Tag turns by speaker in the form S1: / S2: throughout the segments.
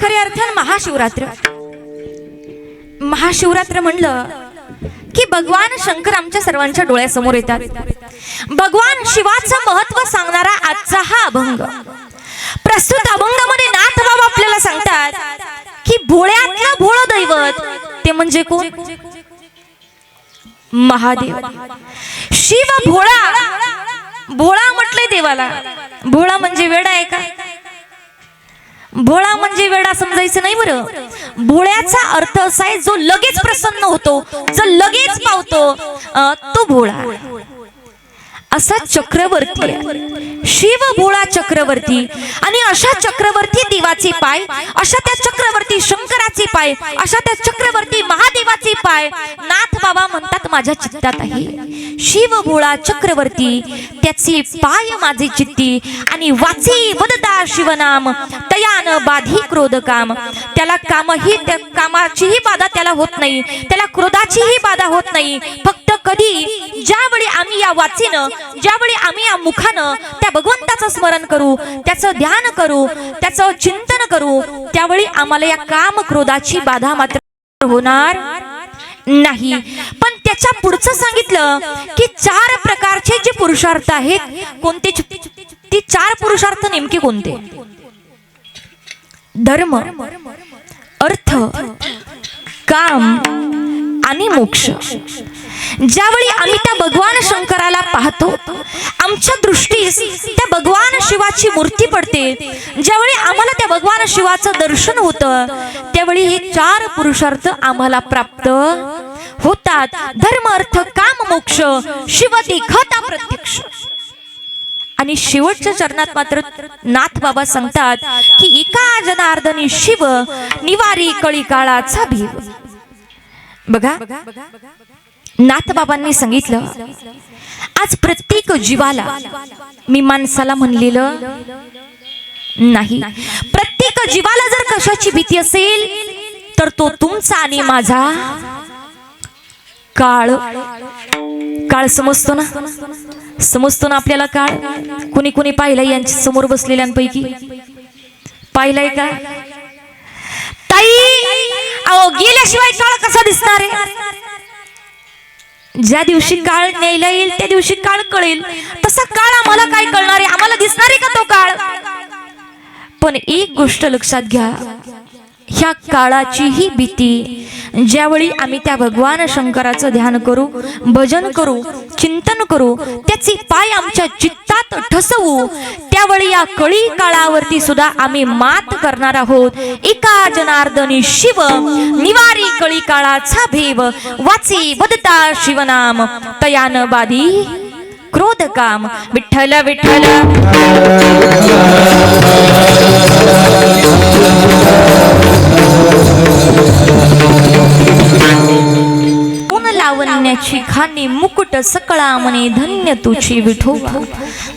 S1: खऱ्या अर्थान महाशिवरात्र. महाशिवरात्र म्हणलं की भगवान शंकर आमच्या सर्वांच्या डोळ्यासमोर येतात. भगवान शिवाचं महत्त्व सांगणारा आजचा हा अभंग. प्रस्तुत अभंगामध्ये नाथ बाबा आपल्याला सांगतात की भोळ्यातलं भोळ दैवत ते म्हणजे कोण? महादेव. शिव भोळा. भोळा म्हटलंय देवाला. भोळा म्हणजे वेडा आहे का? भोळा म्हणजे वेडा समजायचं नाही बरं. भोळ्याचा अर्थ असा आहे जो लगेच प्रसन्न होतो जो लगेच पावतो तो भोळा. असा चक्रवर्ती शिव भोळा चक्रवर्ती आणि अशा चक्रवर्ती देवाचे पाय अशा त्या चक्रवर्ती शंकराचे पाय अशा त्या चक्रवर्ती महा पाय. नाथ बाबा म्हणतात माझ्या चित्तात आहे. शिव भोळा चक्रवर्ती त्याचे पाय माझे चित्ती आणि वाचे वदता शिवनाम तयान बाधी क्रोध काम त्याला कामही त्या कामाचीही बाधा त्याला होत नाही. त्याला क्रोधाचीही बाधा होत नाही. फक्त कधी ज्यावेळी आम्ही या वाचीनं ज्यावेळी आम्ही या मुखानं त्या भगवंताचं स्मरण करू त्याचं ध्यान करू त्याचं चिंतन करू त्यावेळी आम्हाला या काम क्रोधाची बाधा मात्र होणार नाही. पण त्याच्या पुढचं सांगितलं की चार प्रकारचे जे पुरुषार्थ आहेत कोणते ते चार पुरुषार्थ नेमके कोणते? धर्म अर्थ काम आणि मोक्ष. ज्यावेळी आम्ही त्या भगवान शंकराला पाहतो आमच्या दृष्टीस त्या भगवान शिवाची मूर्ती पडते. ज्यावेळी आम्हाला त्या भगवान शिवाचं दर्शन होतं त्यावेळी हे चार पुरुषार्थ आम्हाला प्राप्त होतात. धर्म अर्थ काम मोक्ष शिव देखता प्रत्यक्ष आणि शेवटच्या चरणात मात्र नाथ बाबा सांगतात की एका जनार्दनी शिव निवारी कळी काळाचा भीव. बघा नाथ बाबांनी सांगितलं आज प्रत्येक जीवाला मी माणसाला म्हणलेलं नाही. प्रत्येक जीवाला जर कशाची भीती असेल तर तो तुमचा आणि माझा काळ. काळ समजतो ना? समजतो ना आपल्याला काळ? कुणी कुणी पाहिलंय यांच्या समोर बसलेल्यांपैकी? पाहिलंय का? ताई अहो गेल्याशिवाय काळ कसा दिसणार आहे? ज्या दिवशी काळ न्यायला येईल त्या दिवशी काळ कळेल. तसा काळ आम्हाला काय कळणार आहे? आम्हाला दिसणार आहे का तो काळ? पण एक गोष्ट लक्षात घ्या. ह्या काळाची ही भीती ज्यावेळी आम्ही त्या भगवान शंकराचं ध्यान करू भजन करू चिंतन करू त्याचे पाय आमच्या चित्तात ठसवू त्यावेळी या कळी काळावरती सुद्धा आम्ही मात करणार आहोत. एका जनार्दनी शिव निवारी कळी काळाचा भेव वाचे बदता शिवनाम तयान बादी क्रोध काम विठ्ठल विठ्ठल. लावण्याची खाणी मुकुट सकळा म्हणे धन्य तुझी विठो.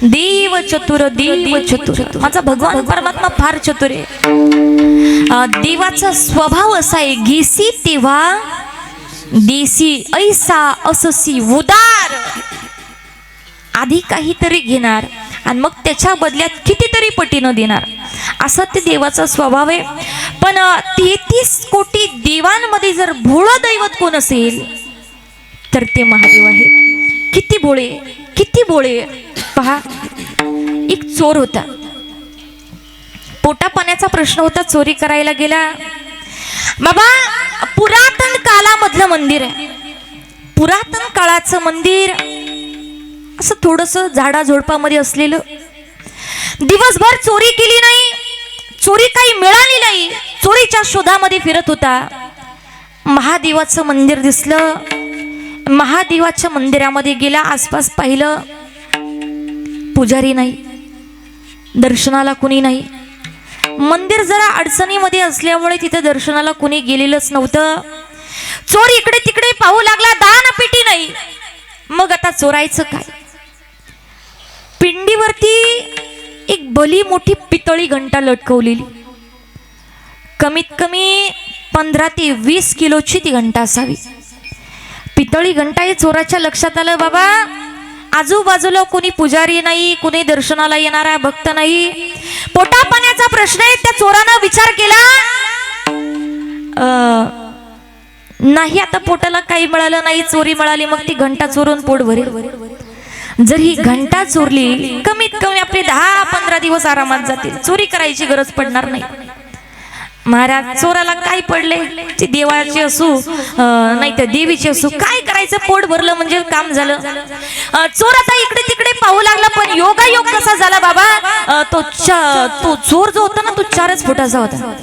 S1: देव चतुर देव चतुर. माझा भगवान परमात्मा फार चतुर आहे. देवाचा स्वभाव असा आहे घेसी तेव्हा देसी ऐसा अससी उदार. आधी काहीतरी घेणार आणि मग त्याच्या बदल्यात कितीतरी पटीनं देणार. असा ते देवाचा स्वभाव आहे. पण तेहतीस कोटी देवांमध्ये जर भोळं दैवत कोण असेल तर ते महादेव आहे किती भोळे किती भोळे. पहा एक चोर होता. पोटा पाण्याचा प्रश्न होता चोरी करायला गेला. बाबा पुरातन कालामधलं मंदिर आहे. पुरातन काळाचं मंदिर असं थोडस झाडाझोडपामध्ये असलेलं. दिवसभर चोरी केली नाही. चोरी काही मिळाली नाही. चोरीच्या शोधामध्ये फिरत होता. महादेवाचं मंदिर दिसलं. महादेवाच्या मंदिरामध्ये गेला. आसपास पाहिलं. पुजारी नाही. दर्शनाला कुणी नाही. मंदिर जरा अडचणीमध्ये असल्यामुळे तिथे दर्शनाला कुणी गेलेलंच नव्हतं. चोर इकडे तिकडे पाहू लागला. दान पेटी नाही. मग आता चोरायचं काय? पिंडीवरती एक भली मोठी पितळी घंटा लटकवलेली. कमीत कमी पंधरा ते वीस किलोची ती घंटा असावी. पितळी घंटा हे चोराच्या लक्षात आलं बाबा आजूबाजूला कोणी पुजारी नाही कोणी दर्शनाला येणारा भक्त नाही. पोटा पाण्याचा प्रश्न आहे त्या चोरानं विचार केला नाही आता पोटाला काही मिळालं नाही चोरी मिळाली मग ती घंटा चोरून पोट भरेल. जर ही घंटा चोरली कमीत कमी आपले दहा पंधरा दिवस आरामात जातील. चोरी करायची गरज पडणार नाही. महाराज चोराला काय पडले? ती देवाची असू नाही तर देवीची असू काय करायचं? पोट भरलं म्हणजे काम झालं. चोर आता इकडे तिकडे पाहू लागला पण योगा योग कसा झाला बाबा? तो तो चोर जो होता ना तो चारच फुटाचा होता.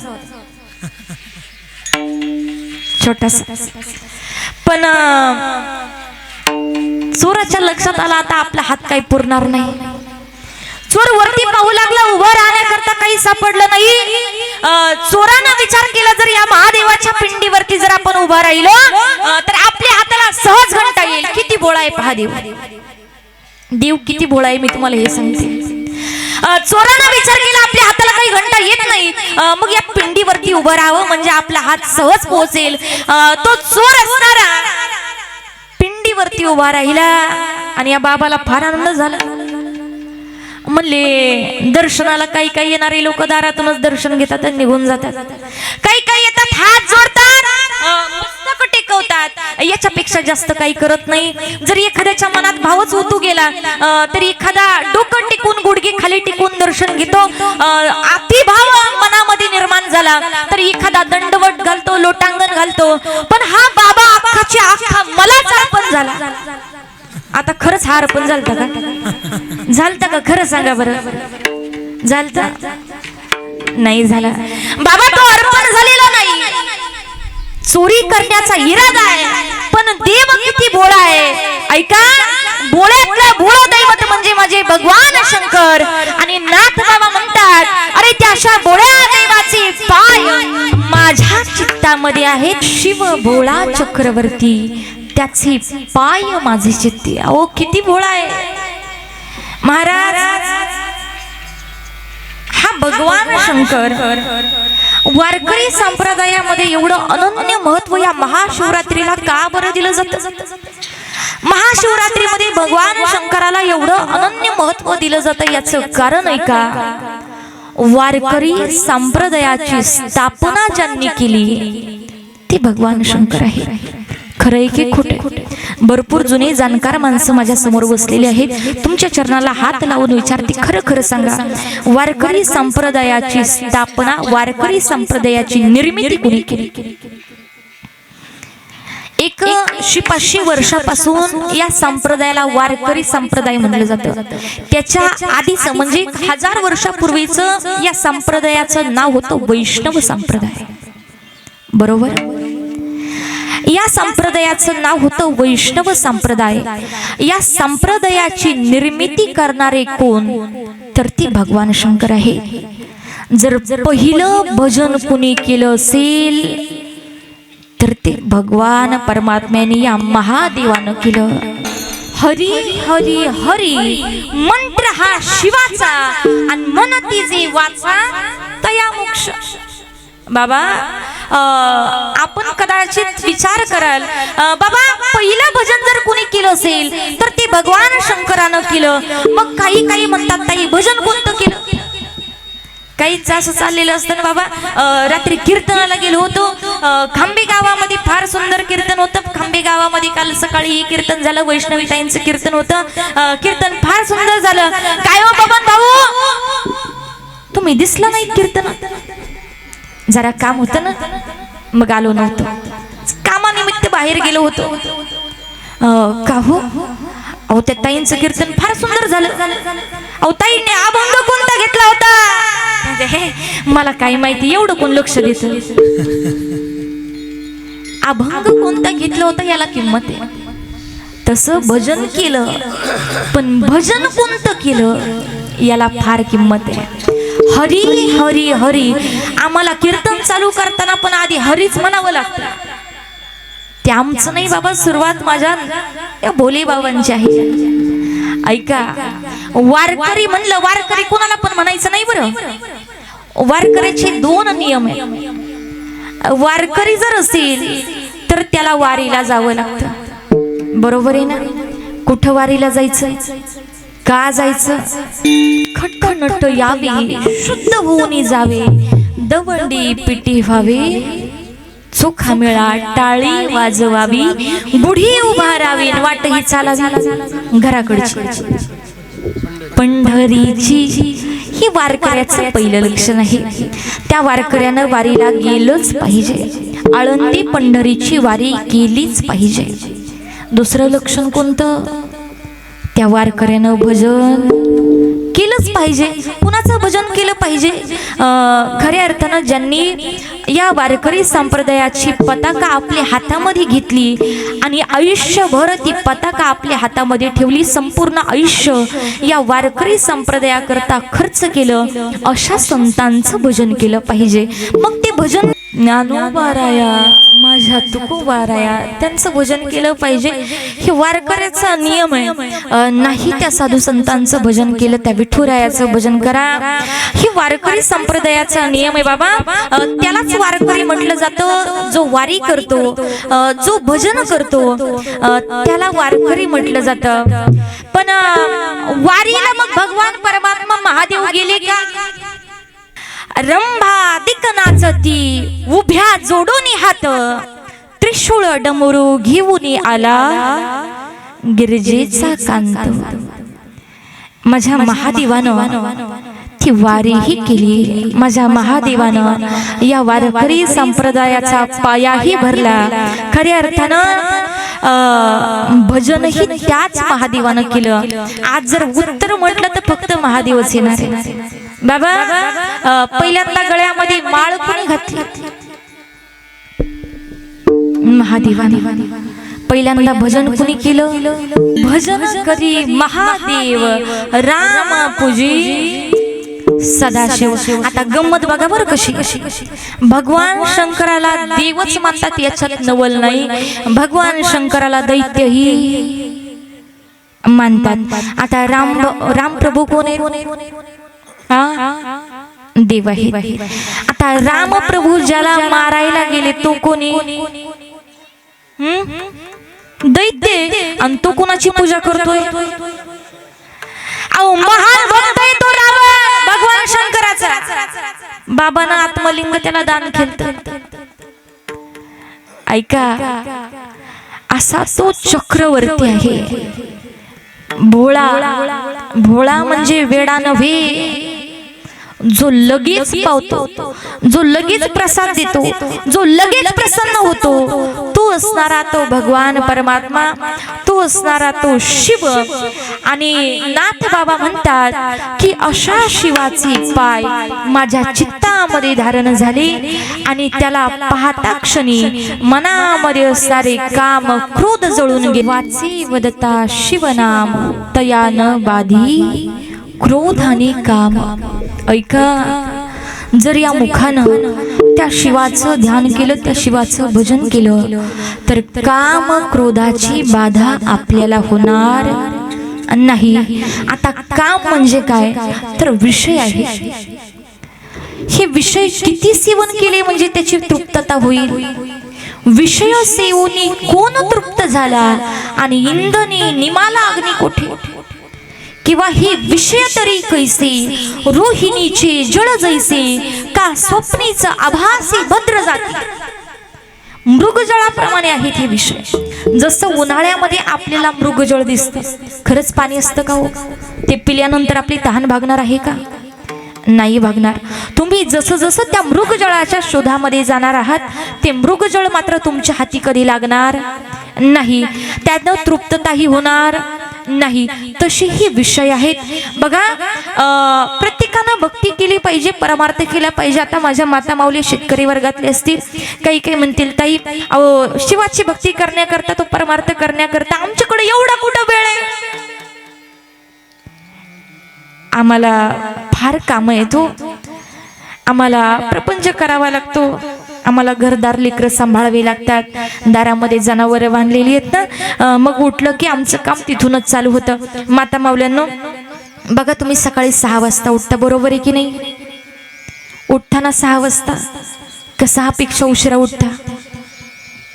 S1: छोटासा. पण चोराच्या लक्षात आला आता आपला हात काही पुरणार नाही. चोर वरती पाहू लागला उभं राहण्याकरता काही सापडलं नाही. चोरानं विचार केला जर या महादेवाच्या पिंडीवरती जर आपण उभा राहिलो तर आपल्या हाताला सहज घंटा येईल. किती बोळा आहे पहा देव. देव किती भोळा आहे मी तुम्हाला हे सांगते. चोरानं विचार केला आपल्या हाताला काही घंटा येत नाही. मग या पिंडीवरती उभं राहावं म्हणजे आपला हात सहज पोहोचेल. तो चोर असणारा वरती उभा राहिला आणि या बाबाला फार आनंद झाला. म्हणले दर्शनाला काही काही येणारे लोक दारातूनच दर्शन घेतात आणि निघून जातात. काही काही येतात हात जोडतात टेकवतात. याच्यापेक्षा जास्त काही करत नाही. जर एखाद्याच्या मनात भावच होतो गेला तरी एखादा डोकं टिकून गुडघे खाली टिकून दर्शन घेतो अतिभाव मनामध्ये निर्माण झाला तर एखादा दंडवट घालतो लोटांगण घालतो. पण हा बाबा अख्खाची अख्खा झाला. आता खरंच हा अर्पण झालता का? झालता का? खरं सांगा बरं. झालता? नाही झाला. बाबा तो अर्पण झालेला नाही. चोरी करण्याचा इरादा आहे पण देव किती भोळा आहे. ऐका भोळ्यातला भोळा दैवत म्हणजे माझे भगवान शंकर आणि नाथ बाबा म्हणतात अरे त्या अशा भोळ्या दैवाचे पाय माझ्या चित्तामध्ये आहेत शिव भोळा चक्रवर्ती. त्याचे पाय माझे चित्ती. अहो किती भोळा आहे. महाराज हा भगवान शंकर वारकरी संप्रदायामध्ये एवढं अनन्य महत्त्व या महाशिवरात्रीला का बरं दिलं जातं? महाशिवरात्रीमध्ये भगवान शंकराला एवढं अनन्य महत्त्व दिलं जातं याचं कारण आहे का? वारकरी संप्रदायाची स्थापना ज्यांनी केली ते भगवान शंकर आहे खरं आहे की खोटे भरपूर जुने जाणकार माणसं माझ्यासमोर बसलेले आहेत. तुमच्या चरणाला हात लावून विचारते खरं खरं सांगा. वारकरी संप्रदायाची स्थापना वारकरी संप्रदायाची निर्मिती कुणी केली? एक शे पाचशे वर्षापासून या संप्रदायाला वारकरी संप्रदाय म्हणलं जातं. त्याच्या आधीच म्हणजे एक हजार वर्षापूर्वीच या संप्रदायाचं नाव होतं वैष्णव संप्रदाय. बरोबर. या संप्रदायाचं नाव होतं वैष्णव संप्रदाय. या संप्रदायाची निर्मिती करणारे कोण? तर ती भगवान शंकर आहे जर पहिलं भजन कुणी केलं असेल तर ते भगवान परमात्म्याने या महादेवानं केलं. हरी हरी हरी मंत्र हा शिवाचा आणि मनती जे वाचा तया मोक्ष बाबा आपण कदाचित विचार कराल बाबा पहिलं भजन जर कोणी केलं असेल तर ते भगवान शंकरानं केलं. मग काही काही म्हणतात ताई भजन कोणतं केलं? काही असं चाललेलं असतं ना बाबा. रात्री कीर्तनाला गेलो होतो. खांबे गावामध्ये फार सुंदर कीर्तन होतं. खांबे गावामध्ये काल सकाळी कीर्तन झालं वैष्णवी ताईंचं कीर्तन होतं. कीर्तन फार सुंदर झालं. काय हो बाबा भाऊ? तुम्ही दिसला नाही कीर्तन जरा काम होतं ना मग आलो नव्हतो कामानिमित्त बाहेर गेलो होतो. का हो अहो त्या ताईंचं कीर्तन फार सुंदर झालं. अहो ताईने अभंग कोणता घेतला होता? म्हणजे हे मला काय माहिती एवढं कोण लक्ष देत? अभंग कोणता घेतला होता याला किंमत आहे. तसं भजन केलं पण भजन कोणतं केलं याला फार किंमत आहे. हरी हरी हरी. आम्हाला कीर्तन चालू करताना पण आधी हरीच म्हणावं लागतं. ते आमचं नाही बाबा सुरुवात माझ्या या भोले बाबांची आहे. ऐका वारकरी म्हणलं वारकरी कोणाला पण म्हणायचं नाही बरं. वारकऱ्याचे दोन नियम आहे वारकरी जर असेल तर त्याला वारीला जावं लागतं. बरोबर आहे ना? कुठं वारीला जायचं? का जायचं? खट्ट यावे शुद्ध होऊन जावे दवंडी पिटी व्हावे. चोखा मिळा टाळी वाजवावी बुढी उभारावी वाट ही चालावी. घराकडची. पंढरीची ही वारकऱ्याचं पहिलं लक्षण आहे. त्या वारकऱ्यानं वारीला गेलंच पाहिजे. आळंदी पंढरीची वारी केलीच पाहिजे. दुसरं लक्षण कोणतं? त्या वारकऱ्यानं भजन केलंच पाहिजे. कुणाचं भजन केलं पाहिजे? खऱ्या अर्थानं ज्यांनी या वारकरी संप्रदायाची पताका आपल्या हातामध्ये घेतली आणि आयुष्यभर ती पताका आपल्या हातामध्ये ठेवली संपूर्ण आयुष्य या वारकरी संप्रदायाकरता खर्च केलं अशा संतांचं भजन केलं पाहिजे. मग ते भजन ज्ञानोबाराया माझ्या तुकोबाराया त्यांचं भजन केलं पाहिजे. हे वारकऱ्याचा नियम आहे. नाही त्या साधू संतांचं भजन केलं त्या विठुरायाचं भजन करा. ही वारकरी संप्रदायाचा नियम आहे बाबा. त्यालाच वारकरी म्हटलं जातं जो वारी करतो जो भजन करतो त्याला वारकरी म्हटलं जातं. पण वारीला मग भगवान परमात्मा महादेव गेले का? रंभा दिक नाचती उभ्या जोडून हात त्रिशूळ डमरू घेऊन आला गिरजेचा कांत. माझ्या महादेवानं ती वारीही केली. माझ्या महादेवानं या वारकरी संप्रदायाचा पायाही भरला. खऱ्या अर्थानं भजनही त्याच महादेवानं केलं. आज जर उत्तर म्हटलं तर फक्त महादेवच येणार बाबा पहिल्यांदा गळ्यामध्ये माळ कोणी घातली? महादेवाने पहिल्यांदा भजन कुणी केलं? भजन करी महादेव. राम पूजी. सदाशिव. आता गंमत बघा बरं कशी. कशी. भगवान शंकराला देवच मानतात याच्यात नवल नाही. भगवान शंकराला दैत्यही मानतात. आता राम राम प्रभू कोण? देव आहे आता राम प्रभू ज्याला मारायला गेले तो कोणी? दैत्य आणि तो कोणाची पूजा करतोय? अहो महान भक्त आहे तो भगवान शंकराचा. बाबानं आत्मलिंग त्याला दान केलं ऐका असा तो चक्रवर्ती आहे. भोळा भोळा म्हणजे वेडा नव्हे. जो लगेच पावतो जो लगेच प्रसाद देतो जो लगेच प्रसन्न होतो तो असणारा तो भगवान परमात्मा तो असणारा तो शिव. आणि नाथ बाबा म्हणतात की अशा शिवाची पाय माझ्या चित्तामध्ये धारण झाले आणि त्याला पाहता क्षणी मनामध्ये असणारे काम क्रोध जळून गेले. वाचे वदता शिवनाम तया न बाधी. क्रोध आणि काम. ऐका जर या मुखानं त्या शिवाचं ध्यान केलं त्या शिवाचं भजन केलं तर काम क्रोधाची बाधा आपल्याला होणार नाही. आता काम म्हणजे काय? तर विषय आहे. हे विषय किती सेवन केले म्हणजे त्याची तृप्तता होईल? विषय सेवनी कोण तृप्त झाला? आणि इंधनी निमाला अग्नी कोठे किंवा हे विषय तरी कैसे? रोहिणीचे जळ जैसे का स्वप्नीच आभासी भद्र जाती? मृगजळाप्रमाणे आहेत हे विषय. जसं उन्हाळ्यामध्ये आपल्याला मृगजळ दिसतं. खरंच पाणी असतं का हो? ते पिल्यानंतर आपली तहान भागणार आहे का? नाही भागणार. तुम्ही जसं जसं त्या मृगजळाच्या शोधामध्ये जाणार आहात ते मृगजळ मात्र तुमच्या हाती कधी लागणार? नाही. त्यातनं तृप्तताही होणार. नाही. तसे हे विषय आहेत. बघा प्रत्येकानं भक्ती केली पाहिजे परमार्थ केला पाहिजे. आता माझ्या माता माऊली शेतकरी वर्गातले असतील काही काही म्हणतील ताई अहो शिवाची भक्ती करण्याकरता तो परमार्थ करण्याकरता आमच्याकडे एवढा कुठं वेळ आहे? आम्हाला फार काम येतो हो. आम्हाला प्रपंच करावा लागतो. आम्हाला घरदार लेकरं सांभाळावे लागतात. दारामध्ये जनावरं बांधलेली आहेत ना? मग उठलं की आमचं काम तिथूनच चालू होतं. माता मावल्यांनो बघा तुम्ही सकाळी सहा वाजता उठता बरोबर आहे की नाही? उठताना सहा वाजता का सहापेक्षा उशिरा उठता?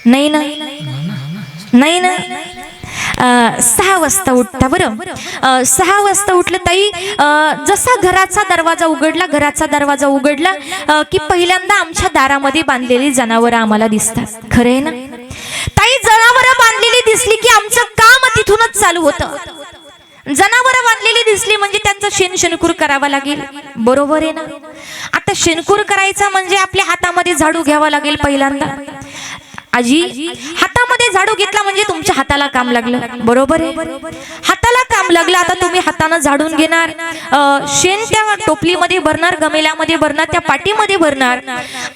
S1: नाही ना? नाही ना? सहा वाजता उठता बरं. सहा वाजता उठलं ताई जसा घराचा दरवाजा उघडला घराचा दरवाजा उघडला की पहिल्यांदा आमच्या दारामध्ये बांधलेली जनावरं आम्हाला दिसतात. खरं आहे ना? ताई जनावरं बांधलेली दिसली की आमचं काम तिथूनच चालू होतं. जनावरं बांधलेली दिसली म्हणजे त्यांचं शेण शेणकूर करावा लागेल. बरोबर आहे ना? आता शेणकूर करायचा म्हणजे आपल्या हातामध्ये झाडू घ्यावा लागेल पहिल्यांदा. आजी हातामध्ये झाडू घेतला म्हणजे तुमच्या हाताला काम लागलं. बरोबर आहे? हाताला काम लागलं आता तुम्ही हातानं झाडून घेणार. शेण त्या टोपलीमध्ये भरणार गमेल्यामध्ये भरणार त्या पाठीमध्ये भरणार.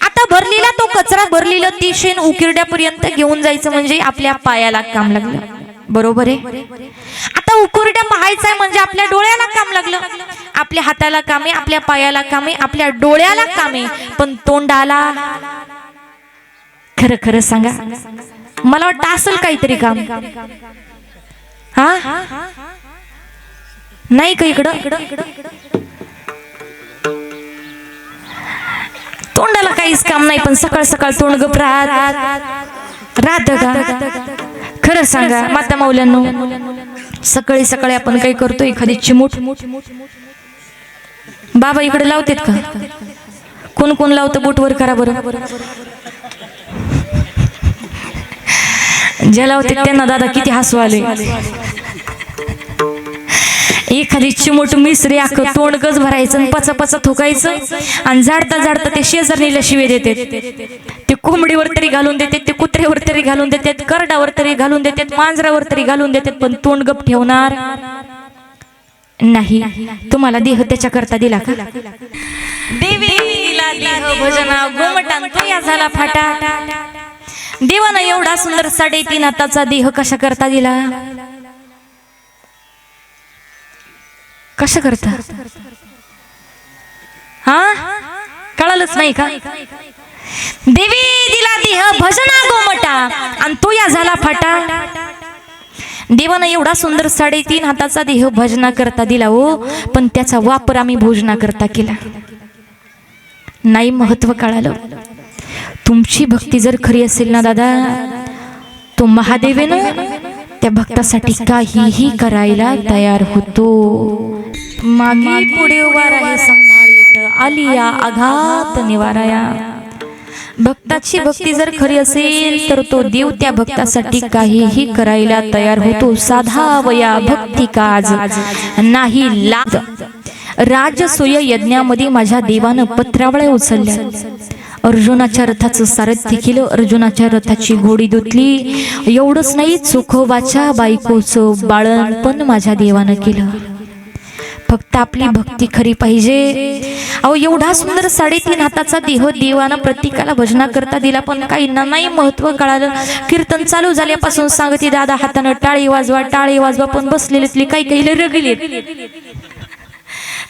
S1: आता भरलेला तो कचरा भरलेला ती शेण उकिरड्यापर्यंत घेऊन जायचं म्हणजे आपल्या पायाला काम लागलं. बरोबर आहे? आता उकुरड्या पाहायचा आहे म्हणजे आपल्या डोळ्याला काम लागलं. आपल्या हाताला कामे आपल्या पायाला कामे आपल्या डोळ्याला कामे. पण तोंडाला खरं खरं सांगा. मला वाटतं असेल काहीतरी काम. हा? नाही का इकडं? तोंडाला काहीच काम नाही पण सकाळ सकाळ तोंड गप राहत. राहत का? खरं सांगा माता मौल्यांनो सकाळी सकाळी आपण काही करतो एखादी चिमूट? बाबा इकडे लावतेत का? कोण कोण लावतं? बोटवर करा बरं. ज्याला होते त्यांना दादा किती हसू आले. एखादी चिमूट मिसरी अख्ख तोंड गज भरायचं आणि पचा पचा थुकायचं आणि झाडता झाडता ते शेजारणीला शिवे देतात. ते कोंबडीवर तरी घालून देतात ते कुत्र्यावर तरी घालून देतात करडावर तरी घालून देतात मांजरावर तरी घालून देतात पण तोंड गप ठेवणार नाही. तुम्हाला देह त्याच्या करता दिला का? देवीला देह भजना गोमटान तो या झाला फाटा. देवानं एवढा सुंदर साडेतीन हाताचा देह कशा करता दिला? कशा करता? हा? कळालंच नाही का? देवी दिला देह भजना गोमटा आणि तो या झाला फाटा. देवानं एवढा सुंदर साडेतीन हाताचा देह भजना करता दिला हो पण त्याचा वापर आम्ही भोजना करता केला. नाही महत्त्व कळालं. तुमची भक्ती जर खरी असेल ना दादा तो महादेवेनं त्या भक्तासाठी काहीही करायला तयार होतो. मागे पुढे उभा राहे संभाळीत आलिया आघात निवाराया. भक्ताची भक्ती जर खरी असेल तर तो देव त्या भक्तासाठी काहीही करायला तयार होतो. साधा वया भक्ती काज. नाही लाज. राजसूय यज्ञामध्ये माझ्या देवानं पत्रावळ्या उचलल्या. अर्जुनाच्या रथाचं सारथ्य केलं. अर्जुनाच्या रथाची घोडी धुतली. एवढंच नाही चोखोबाच्या बायकोचं बाळण पण माझ्या देवानं केलं. फक्त आपली भक्ती खरी पाहिजे. अहो एवढा सुंदर साडेतीन हाताचा देह देवानं प्रत्येकाला भजना करता दिला पण काहींना नाही महत्त्व कळालं. कीर्तन चालू झाल्यापासून सांगते दादा हातानं टाळी वाजवा टाळी वाजवा. पण बसलेले काही काही रगले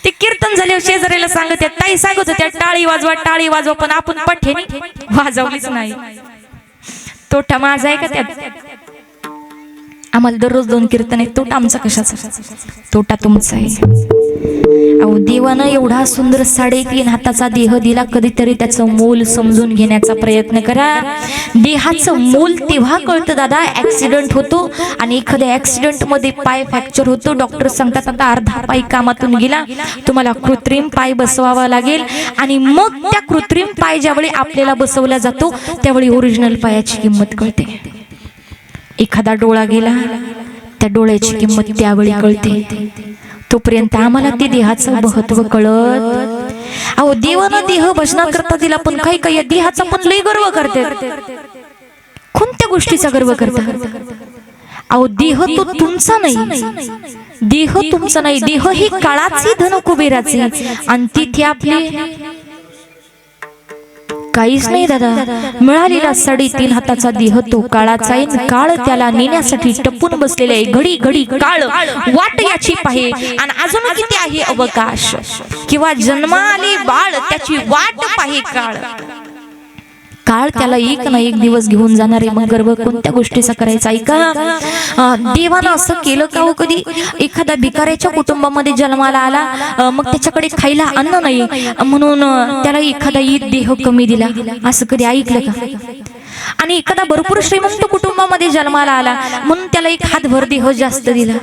S1: ते कीर्तन झाल्यावर शेजाऱ्याला सांगत ताई सांगत होत्या टाळी वाजवा टाळी वाजवा पण आपण पठे वाजवलीच नाही. तोटा माझा आहे का त्यात? आम्हाला दररोज दोन कीर्तन आहे तोटा आमचा कशाचा? तोटा तुमचा आहे. अहो देवानं एवढा सुंदर साडेतीन हाताचा देह दिला कधीतरी त्याचं मूल समजून घेण्याचा प्रयत्न करा. देहाचं मूल तेव्हा कळतं दादा. ऍक्सिडेंट होतो आणि एखाद्या ऍक्सिडेंटमध्ये पाय फ्रॅक्चर होतो. डॉक्टर सांगतात आता अर्धा पाय कामातून गेला. तुम्हाला कृत्रिम पाय बसवावा लागेल. आणि मग त्या कृत्रिम पाय ज्यावेळी आपल्याला बसवला जातो त्यावेळी ओरिजिनल पायाची किंमत कळते. एखादा डोळा गेला त्या डोळ्याची किंमत त्यावेळी कळते. तोपर्यंत आम्हाला ते देहाचं महत्त्व कळत. अहो देवानं देह भजना करता दिला पण काही काही देहाचा पण लय गर्व करते कोणत्या गोष्टीचा गर्व करता अहो देह तो तुमचा नाही. देह तुमचा नाही. देह ही काळाची धन कुबेराची आणि तिथे आपली काहीच नाही दादा. मिळालेला साडेतीन हाताचा देह तो काळाचा आहे काळ त्याला नेण्यासाठी टपून बसलेले आहे घडी घडी काळ वाट याची पाहे. आणि अजून किती आहे अवकाश? किंवा जन्मा आले बाळ त्याची वाट पाहे काळ. काळ त्याला एक ना एक दिवस घेऊन जाणार आहे मग गर्व कोणत्या गोष्टीचा करायचा? ऐका देवानं असं केलं का हो कधी? एखाद्या भिकाऱ्याच्या कुटुंबामध्ये जन्माला आला मग त्याच्याकडे खायला अन्न नाही. म्हणून त्याला एखादा ईद देह कमी दिला. असं कधी ऐकलं का? आणि एखादा भरपूर श्रीमंत कुटुंबामध्ये जन्माला आला म्हणून त्याला एक हातभर देह जास्त दिला.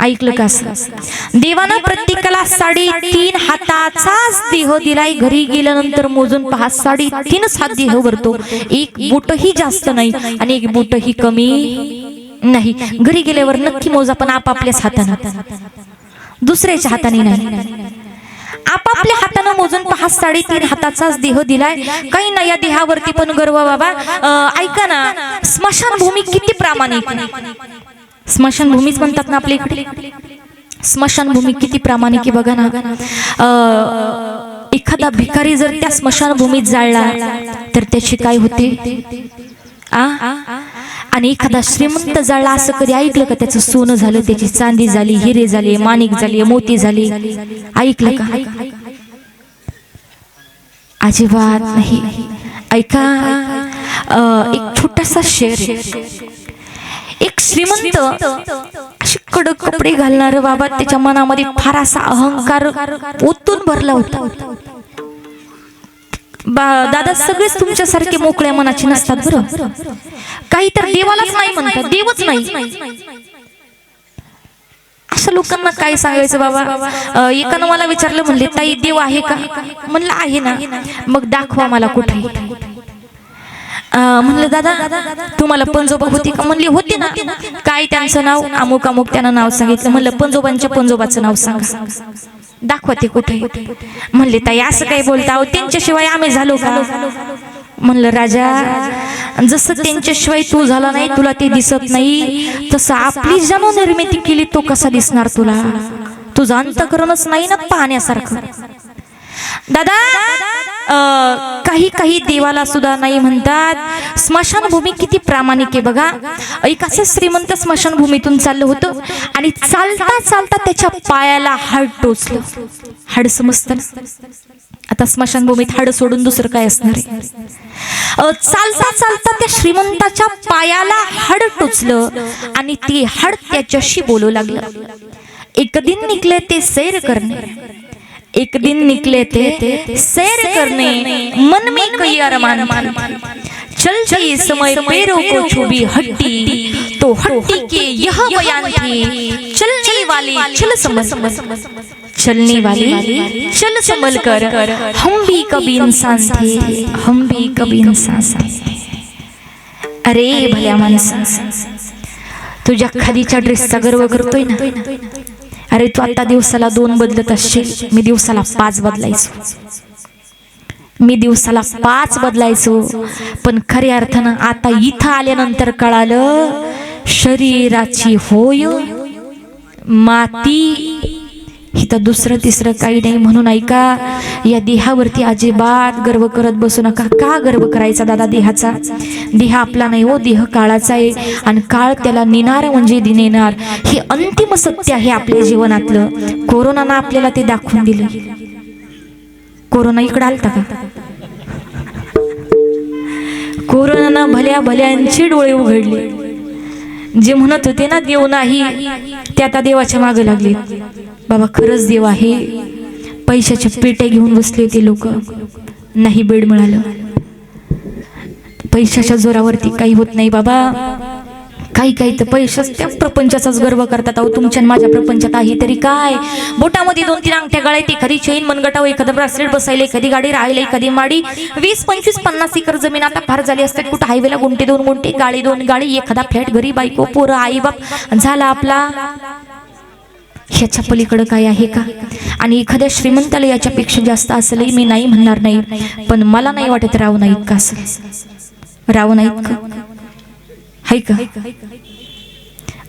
S1: ऐकलं का? देवानं प्रत्येकाला साडेतीन हाताचाच देह दिलाय. घरी गेल्यानंतर मोजून पहा साडेतीनच हात देह भरतो एक बोटही जास्त नाही आणि एक बोटही कमी नाही. घरी गेल्यावर नक्की मोजा पण आपापल्याच हातानं. दुसऱ्याच्या हाताने नाही. आपापल्या हातानं मोजून पहा साडेतीन हाताचाच देह दिलाय. काही ना या देहावरती पण गर्व बाबा ऐका ना स्मशानभूमी किती प्रामाणिक स्मशानभूमीच म्हणतात ना आपल्या इकडे? स्मशानभूमी किती प्रामाणिक आहे बघा ना. एखादा भिकारी जर त्या स्मशानभूमीत जाळला तर त्याची काय होते? आ? आणि एखादा श्रीमंत जाळला असं कधी ऐकलं का त्याचं सोनं झालं त्याची चांदी झाली हिरे झाले माणिक झाली मोती झाली? ऐकलं का? अजिबात नाही. ऐका एक छोटासा शेर श्रीमंत कडक कपडे घालणार बाबा त्याच्या मनामध्ये फार असा अहंकार ओतून भरला होता. दादा सगळेच तुमच्यासारखे मोकळ्या मनाचे नसतात बरं? काही तर देवालाच नाही म्हणतात देवच नाही. अशा लोकांना काय सांगायचं बाबा? एकानं मला विचारलं म्हणले ताई देव आहे का? म्हणलं आहे ना. मग दाखवा मला कुठे. म्हणलं दादा तुम्हाला पंजोबा होती का? म्हणली होती ना. काय त्यांचं नाव? अमुक अमुक त्यानं नाव सांगितलं. म्हणलं पंजोबांच्या पंजोबाचं नाव सांगा. दाखवा ते कुठे? म्हणले ताई असं काही बोलता अहो त्यांच्याशिवाय आम्ही झालो का? म्हणलं राजा जसं त्यांच्याशिवाय तू झाला नाही तुला ते दिसत नाही तसं आपली जन्म निर्मिती केली तो कसा दिसणार तुला? तुझं अंतकरणच नाही ना पाहण्यासारखं. दादा काही काही देवाला सुद्धा नाही म्हणतात. स्मशानभूमी किती प्रामाणिक आहे बघा. एक असं श्रीमंत स्मशानभूमीतून चाललं होतं आणि चालता चालता त्याच्या पायाला हाड टोचलं. हाड समजतं आता स्मशानभूमीत हाड सोडून दुसरं काय असणार आहे? चालता चालता त्या श्रीमंताच्या पायाला हाड टोचलं आणि ते हाड त्याच्याशी बोलू लागलं. एक दिन निघले ते सैर करणे. एक दिन निकले थे सैर करने मन में कई अरमान चलते समय पैरों को छुबी हट्टी तो हट्टी के यह बयान थे चलने वाले चल संभल चलने वाले चल संभल कर हम भी कभी इंसान थे हम भी कभी इंसान थे। अरे भल्या माणसा तुझ्या खादीच्या ड्रेसचा गर्व करतोय ना? अरे तू आता दिवसाला दोन बदलत असशील मी दिवसाला पाच बदलायचो. मी दिवसाला पाच बदलायचो पण खऱ्या अर्थानं आता इथं आल्यानंतर कळालं शरीराची होय माती इथं दुसरं तिसरं काही नाही म्हणून ऐका या देहावरती अजिबात गर्व करत बसू नका. का गर्व करायचा दादा देहाचा? देह आपला नाही हो देह काळाचा आहे. आणि काळ त्याला नेणार म्हणजे नेणार हे अंतिम सत्य आहे आपल्या जीवनातलं. कोरोनानं आपल्याला ते दाखवून दिलं. कोरोना इकडं आलता का? कोरोनानं भल्या भल्यांचे डोळे उघडले. जे म्हणत होते ना देव नाही ते आता देवाच्या मागे लागले बाबा खरंच देव आहे. पैशाच्या पेट्या घेऊन बसले ते लोक. नाही बेड मिळालं. पैशाच्या जोरावरती काही होत नाही बाबा. काही काही तर पैशाच त्या प्रपंचाचाच गर्व करतात. अहो तुमच्या माझ्या प्रपंचात आहे तरी काय? बोटामध्ये दोन तीन अंगठ्या गळ्यात एखादी चैन मनगटाव एखादं ब्रासलेट बसायला एखादी गाडी राहायला एखादी माडी. वीस पंचवीस पन्नास एकर जमीन आता फार झाली असतात कुठं हायवेला गुंटे दोन गुंटे गाडी दोन गाडी एखादा फ्लॅट घरी बायको पोरं आई बाप झाला आपला. ह्याच्या पलीकडं काय आहे का? आणि एखाद्या श्रीमंताला याच्यापेक्षा जास्त असलंही मी नाही म्हणणार नाही. पण मला नाही वाटत राव नाही का असं. राव का? का?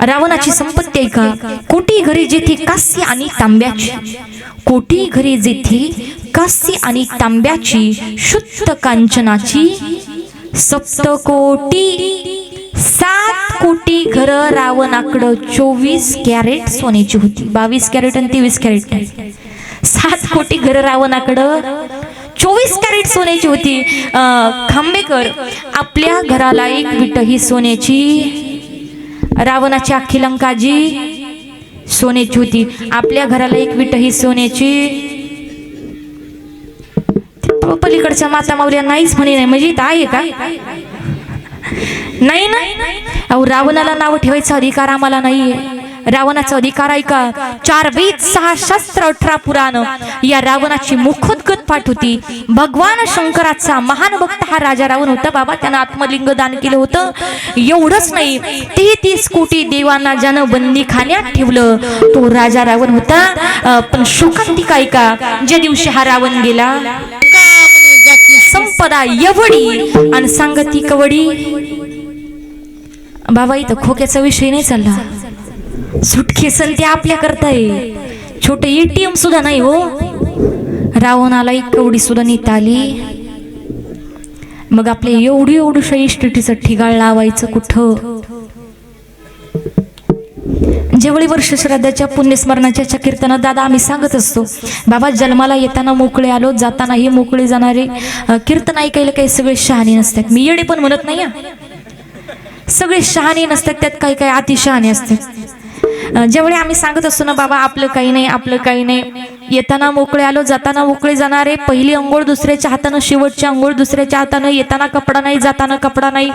S1: रावणाची संपत्ती आहे का? कोटी घरी जेथे कास्य आणि तांब्याची. कोटी घरी जेथे कास्य आणि तांब्याची शुद्ध कांचनाची सप्त कोटी. सात कोटी घर रावणाकडं चोवीस कॅरेट सोन्याची होती. बावीस कॅरेट आणि तेवीस कॅरेट सात कोटी घर रावणाकडं चोवीस कॅरेट सोन्याची होती. खांबेकर आपल्या घराला एक विट ही सोन्याची. रावणाची अख्खी लंकाजी सोन्याची होती. आपल्या घराला एक विट ही सोन्याची. पलीकडच्या माता मावल्या नाहीच म्हणे नाही. म्हणजे इथं आहे का? नाही ना? अहो रावणाला नाव ठेवायचा अधिकार आम्हाला नाहीये. रावणाचा अधिकार आहे का चार वेद सहा शस्त्र अठरा पुराण. या रावणाची मुखोद्गत पाठ होती. भगवान शंकराचा महान भक्त हा राजा रावण होता. बाबा त्यानं आत्मलिंग दान केलं होतं. एवढंच नाही ते तीस कोटी देवांना ज्यानं बंदी खाण्यात ठेवलं. तो राजा रावण होता. पण शोकांतिक आहे का ज्या दिवशी हा रावण गेला संपदा एवढी आणि सांगती कवडी. बाबा इथं खोक्याचा विषय नाही चालला. सुटकेसल ते आपल्या करताय छोटे एटीएम सुद्धा नाही हो. रावणाला एक कवडी सुद्धा नेता आली. मग आपल्या एवढी एवढूशा इष्टिटीचं ठिकाण लावायचं कुठं? जेवढी वर्ष श्रद्धाच्या पुण्यस्मरणाच्या कीर्तनात दादा आम्ही सांगत असतो बाबा जन्माला येताना मोकळे आलो जातानाही मोकळे जाणारे. कीर्तन ऐकायला काही सगळे शहाणे नसतात. मी येडे पण म्हणत नाही सगळे शहाणे नसतात त्यात काही काही अतिशहाणे असतात. जेवढे आम्ही सांगत असतो ना बाबा आपलं काही नाही आपलं काही नाही. येताना मोकळे आलो जाताना मोकळे जाणारे पहिली अंघोळ दुसऱ्याच्या हातानं शेवटची अंघोळ दुसऱ्याच्या हातानं येताना कपडा नाही जाताना कपडा नाही.